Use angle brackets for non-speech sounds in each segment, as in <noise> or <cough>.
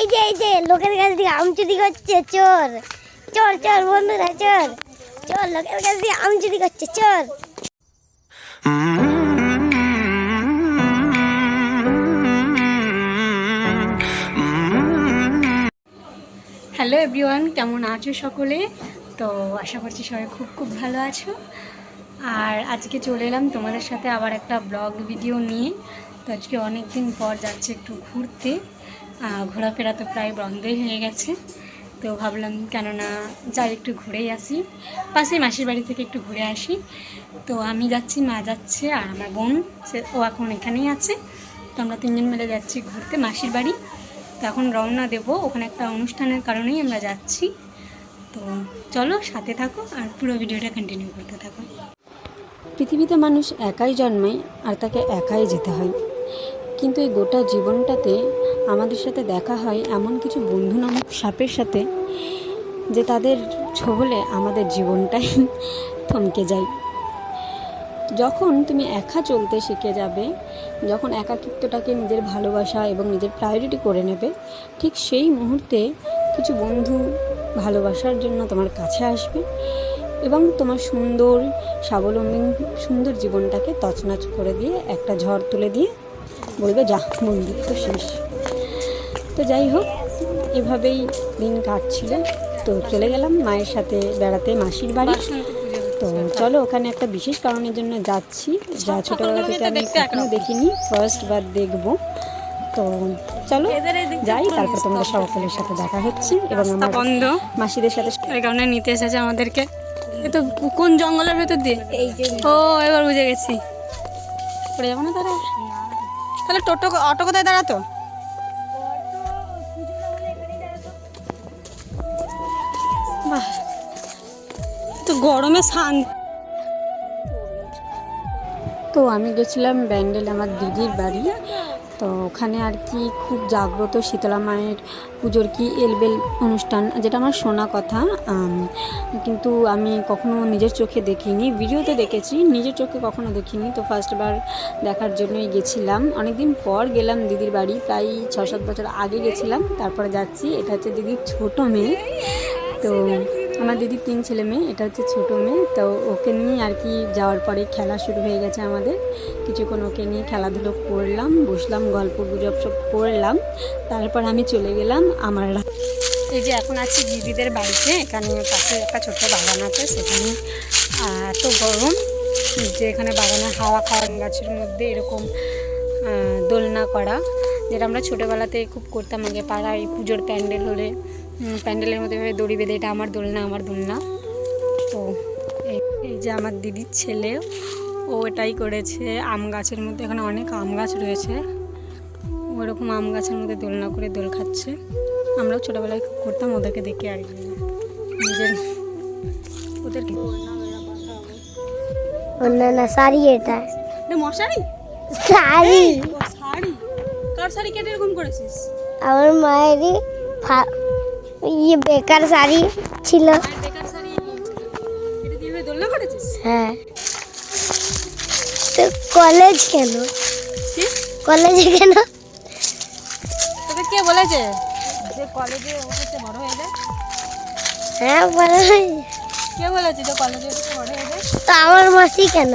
এই যে এই যে, লোকের কাছ থেকে আম চুরি করছে, চোর। চোর চোর, বন্ধুরা, চোর। চোর, লোকের কাছ থেকে আম চুরি করছে, চোর। হ্যালো এভরিওয়ান, কেমন আছো সকলে? তো আশা করছি সবাই খুব খুব ভালো আছো। আর আজকে চলে এলাম তোমাদের সাথে আবার একটা ব্লগ ভিডিও নিয়ে। তো আজকে অনেক দিন পর যাচ্ছে একটু ঘুরতে। ঘোরাফেরা তো প্রায় বন্ধই হয়ে গেছে। তো ভাবলাম কেননা যাই একটু ঘুরেই আসি। পাশে মাসির বাড়ি থেকে একটু ঘুরে আসি। তো আমি যাচ্ছি, মা যাচ্ছে আর আমার বোন, সে, ও এখন এখানেই আছে। তো আমরা তিনজন মিলে যাচ্ছি ঘুরতে মাসির বাড়ি। তো এখন রওনা দেব। ওখানে একটা অনুষ্ঠানের কারণেই আমরা যাচ্ছি। তো চলো সাথে থাকো আর পুরো ভিডিওটা কন্টিনিউ করতে থাকো। পৃথিবীতে মানুষ একাই জন্মায় আর তাকে একাই যেতে হয়। কিন্তু এই গোটা জীবনটাতে আমাদের সাথে দেখা হয় এমন কিছু বন্ধু নামক সাপের সাথে যে তাদের ছোবলে আমাদের জীবনটাই <laughs> থমকে যায়। যখন তুমি একা চলতে শিখে যাবে, যখন একাকিত্বটাকে নিজের ভালোবাসা এবং নিজের প্রায়োরিটি করে নেবে, ঠিক সেই মুহূর্তে কিছু বন্ধু ভালোবাসার জন্য তোমার কাছে আসবে এবং তোমার সুন্দর, স্বাবলম্বী, সুন্দর জীবনটাকে তছনছ করে দিয়ে একটা ঝড় তুলে দিয়ে বলবে যা বন্ধুত্ব শেষ। তো যাই হোক এভাবেই দিন কাটছিল। তো চলে গেলাম মায়ের সাথে বেড়াতে মাসির বাড়ি। তো চলো ওখানে একটা বিশেষ কারণের জন্য যাচ্ছি। যা ছোটোবেলা থেকে আমি কখনো দেখিনি ফার্স্ট বার দেখব। তো চলো যাই তারপর তোমাদের সকলের সাথে দেখা হচ্ছে। এবং আমার বন্ধ। মাসিদের সাথে এই কারণে নিতে এসেছে আমাদেরকে। এ তো কোন জঙ্গলের ভেতর দিয়ে? ও এবার বুঝে গেছি। পড়ে যাব না তারা তাহলে টোটো অটো কোথায় দাঁড়াতো? তো গরমে শান তো আমি গেছিলাম ব্যান্ডেল আমার দিদির বাড়ি, তো ওখানে আর কি খুব জাগ্রত শীতলা মায়ের পুজোর কি এলবেল অনুষ্ঠান, যেটা আমার শোনা কথা কিন্তু আমি কখনো নিজের চোখে দেখিনি, ভিডিওতে দেখেছি, নিজের চোখে কখনো দেখিনি, তো ফার্স্টবার দেখার জন্যই গেছিলাম। অনেকদিন পর গেলাম দিদির বাড়ি, প্রায় ছ সাত বছর আগে গেছিলাম, তারপরে যাচ্ছি, এটা হচ্ছে দিদির ছোটো মেয়ে তো আমার দিদির তিন ছেলে মেয়ে, এটা হচ্ছে ছোটো মেয়ে, তো ওকে নিয়ে আর কি যাওয়ার পরে খেলা শুরু হয়ে গেছে আমাদের। কিছুক্ষণ ওকে নিয়ে খেলাধুলো করলাম, বসলাম, গল্প গুজব সব করলাম, তারপর আমি চলে গেলাম আমার এই যে এখন আছি দিদিদের বাড়িতে, এখানে পাশে একটা ছোট্ট বাগান আছে, সেখানে এত গরম, যে এখানে বাগানে হাওয়া খাওয়া গাছের মধ্যে এরকম দোলনা করা, যেটা আমরা ছোটোবেলাতে খুব করতাম, আগে পাড়ায় পুজোর প্যান্ডেল হলে প্যান্ডেলের মধ্যে এভাবে দড়ি বেঁধে এটা আমার দোলনা আমার দোলনা। তো এই যে আমার দিদির ছেলে ও এটাই করেছে আম গাছের মধ্যে। এখানে অনেক আম গাছ রয়েছে। ওরকম আম গাছের মধ্যে দোলনা করে দোল খাচ্ছে। আমরাও ছোটোবেলায় করতাম ওদেরকে দেখে আর কি। নিজের ওদেরকে না না শাড়ি এটা। মশারি? শাড়ি। শাড়ি? কার শাড়ি কেটে এরকম করেছিস? আমার মায়েরই ইয়ে বেকার শাড়ি ছিল হ্যাঁ। তো কলেজ কেন? কলেজে কেন? তোকে কে বলেছে? যে কলেজে উঠেছে বড় হয়ে যায়। হ্যাঁ বলো কে বলেছে যে কলেজে উঠেছে বড় হয়ে যায়? তো আমার মাসি কেন?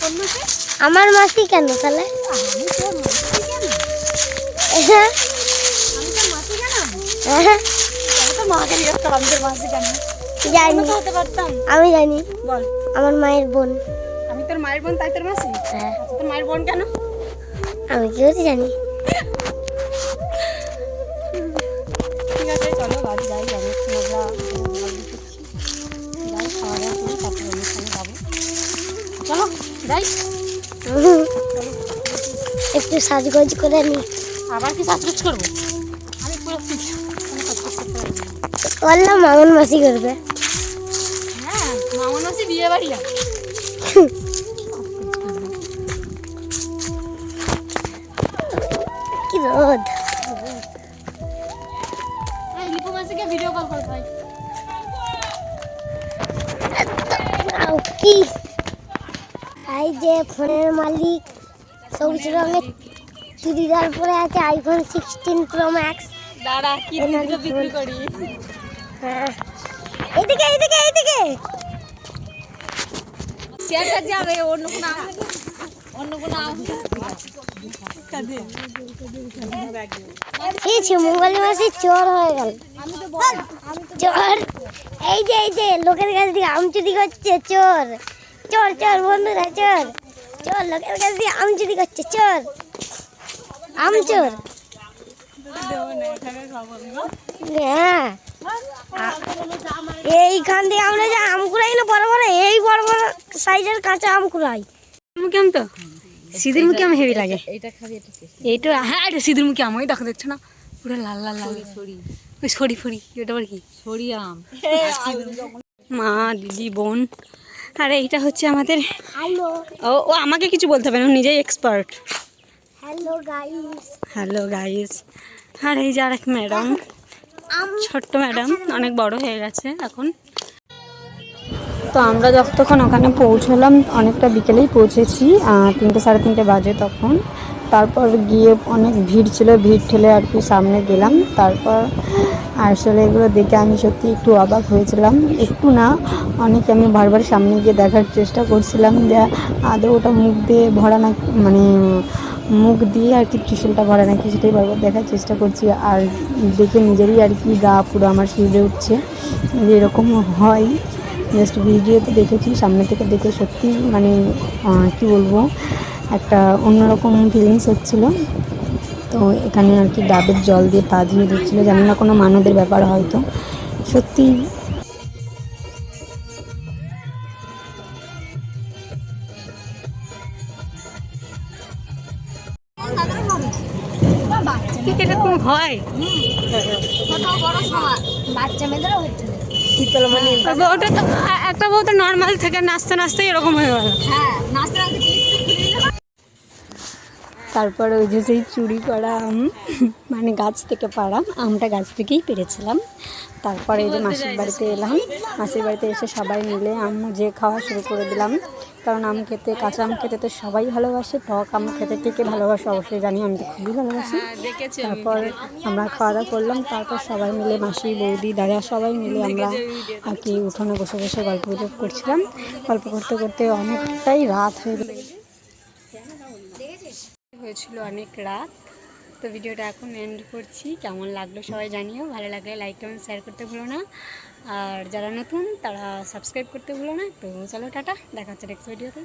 কোন মাসে? আমার মাসি কেন তাহলে? আমি তোর মাসি কেন? হ্যাঁ। আমি তোর মাসি কেন? হ্যাঁ, আমি মাকে জিজ্ঞেস করলাম তোর কেন জানি। আমি তো হতে পারতাম আমি জানি। বল। আমার মায়ের বোন। আমি তোর মায়ের বোন তাই তোর মাসি? হ্যাঁ। আচ্ছা তোর মায়ের বোন কেন? আমি কেউ জানি? ঠিক আছে চলো বাড়ি যাই অনেকক্ষণ আমরা যাই খাওয়া দাওয়া করি তারপরে অনুষ্ঠানে যাব চলো যাই। একটু সাজগোজ করে নি আবার কি সাজগোজ করব? না। বললাম মামন মাসি করবে। হ্যাঁ মামন মাসি বিয়ে বাড়ি <laughs> কি রোদ। লিপু মাসিকে ভিডিও কল করতে হয় কি? এই যে ফোনের মালিক সবুজ রঙের চুড়িদার পরে আছে আইফোন সিক্সটিন প্রো ম্যাক্স দাঁড়া কি বিক্রি করি এইদিকে এইদিকে এইদিকে শেয়ারটা যাবে অন্য কোনো অন্য কোনো চোর হয়ে গেল। চোর এই যে এই যে লোকের কাছ থেকে আম চুরি করছে চোর। চোর চোর বন্ধুরা চোর। চোর লোকের কাছ থেকে আম চুরি করছে চোর। আম চোর। হ্যাঁ। এইখান থেকে আমরা যে আম কুড়াই না বড় বড় এই বড় বড় সাইজের কাঁচা আম কুড়াই। মুখে আম তো? সিঁদুর মুখে আম হেভি লাগে। এইটা খাবি এটা এইটা হ্যাঁ এটা সিঁদুর মুখে আম ওই দেখো দেখছ না? পুরো লাল লাল লাল। সরি ওই সরি ফরি ওটা আবার কি? সরি আম। মা দিদি বোন। আর এইটা হচ্ছে আমাদের ও ও আমাকে কিছু বলতে হবে না নিজেই expert hello guys hello guys আর এই যে আরেক ম্যাডাম ছোট্ট ম্যাডাম অনেক বড় হয়ে গেছে এখন। তো আমরা যতক্ষণ ওখানে পৌঁছলাম অনেকটা বিকেলেই পৌঁছেছি তিনটে সাড়ে তিনটে বাজে তখন। তারপর গিয়ে অনেক ভিড় ছিল ভিড় ঠেলে আর কি সামনে গেলাম। তারপর আসলে এগুলো দেখে আমি সত্যি একটু অবাক হয়েছিলাম। একটু না অনেক আমি বারবার সামনে গিয়ে দেখার চেষ্টা করছিলাম যে আদৌ ওটা মুখ দিয়ে ভরা না মানে মুখ দিয়ে আর কি ত্রিশুলটা ভরা নাকি সেটাই বারবার দেখার চেষ্টা করছি আর দেখে নিজেরই আর কি গা পুরো আমার শিউরে উঠছে। এরকম হয়। জাস্ট ভিডিওতে দেখেছি, সামনে থেকে দেখে সত্যি মানে কি বলব, একটা অন্যরকম ফিলিংস হচ্ছিল। তো এখানে আর কি ডাবের জল দিয়ে পা ধুয়ে দিচ্ছিল। জানি না কোনো মানদের ব্যাপার হয়তো। সত্যি এরকম হয় বাচ্চা মেয়েদেরও হচ্ছে। শীতল মানে ওটা তো একটা বউ তো নর্মাল থেকে নাচতে নাচতে এরকম হয়ে গেল। হ্যাঁ নাচতে নাচতে ক্লিপ তারপরে ওই যে সেই চুরি করা আম মানে গাছ থেকে পাড়া আমটা গাছ থেকেই পেরেছিলাম। তারপরে এই যে মাসির বাড়িতে এলাম। মাসির বাড়িতে এসে সবাই মিলে আম যে খাওয়া শুরু করে দিলাম। কারণ আম খেতে কাঁচা আম খেতে তো সবাই ভালোবাসে। টক আম খেতে কে কে ভালোবাসে অবশ্যই জানি আমি তো খুবই ভালোবাসি। তারপর আমরা খাওয়া দাওয়া করলাম। তারপর সবাই মিলে মাসি বৌদি দাদা সবাই মিলে আমরা আর কি উঠোনে বসে বসে গল্প গুজব করছিলাম। গল্প করতে করতে অনেকটাই রাত হয়ে গেল। হয়েছিল অনেক রাত। তো ভিডিওটা এখন এন্ড করছি। কেমন লাগল সবাই জানিও। ভালো লাগলে লাইক কমেন্ট শেয়ার করতে ভুলো না। আর যারা নতুন, তারা সাবস্ক্রাইব করতে ভুলো না। তো চলো টাটা, দেখা হচ্ছে নেক্সট ভিডিওতে